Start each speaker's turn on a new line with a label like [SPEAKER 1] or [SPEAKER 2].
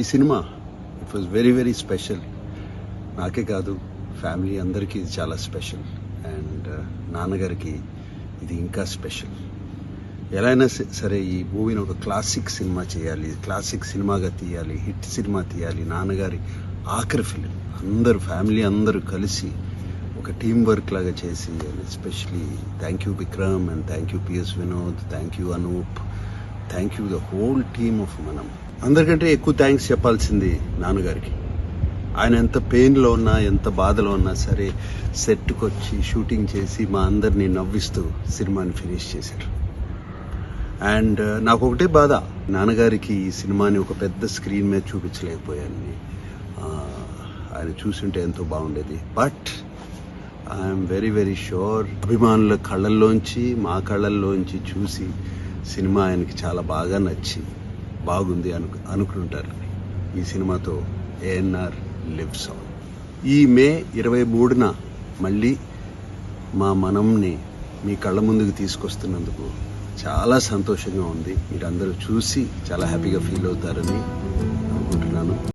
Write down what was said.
[SPEAKER 1] ఈ cinema it was very very special నాకే కాదు ఫ్యామిలీ అందరికీ ఇది చాలా స్పెషల్. అండ్ uh, నాన్నగారికి ఇది ఇంకా స్పెషల్. ఎలా అయినా సరే ఈ మూవీని ఒక క్లాసిక్ సినిమా చేయాలి క్లాసిక్ సినిమాగా తీయాలి హిట్ సినిమా తీయాలి నాన్నగారి ఆఖరి ఫిలిం అందరు ఫ్యామిలీ అందరూ కలిసి ఒక టీం వర్క్ లాగా చేసి and especially thank you Vikram and thank you P S Vinod thank you Anoop thank you the whole team of మనం అందరికంటే ఎక్కువ థ్యాంక్స్ చెప్పాల్సింది నాన్నగారికి. ఆయన ఎంత పెయిన్లో ఉన్నా ఎంత బాధలో ఉన్నా సరే సెట్కి వచ్చి షూటింగ్ చేసి మా అందరినీ నవ్విస్తూ సినిమాని ఫినిష్ చేశారు. అండ్ uh, నాకు ఒకటే బాధ. నాన్నగారికి ఈ సినిమాని ఒక పెద్ద స్క్రీన్ మీద చూపించలేకపోయాను ఆయన చూసుంటే ఎంతో బాగుండేది. But I'm very very sure అభిమానుల కళ్ళల్లోంచి మా కళ్ళల్లోంచి చూసి సినిమా ఆయనకి చాలా బాగా నచ్చి బాగుంది అను అనుకుంటారు. ఈ సినిమాతో ఏఎన్ఆర్ లివ్స్ ఆన్ ఈ మే ఇరవై మూడున మళ్ళీ మా మనంని మీ కళ్ళ ముందుకు తీసుకొస్తున్నందుకు చాలా సంతోషంగా ఉంది. మీరందరూ చూసి చాలా హ్యాపీగా ఫీల్ అవుతారని అనుకుంటున్నాను.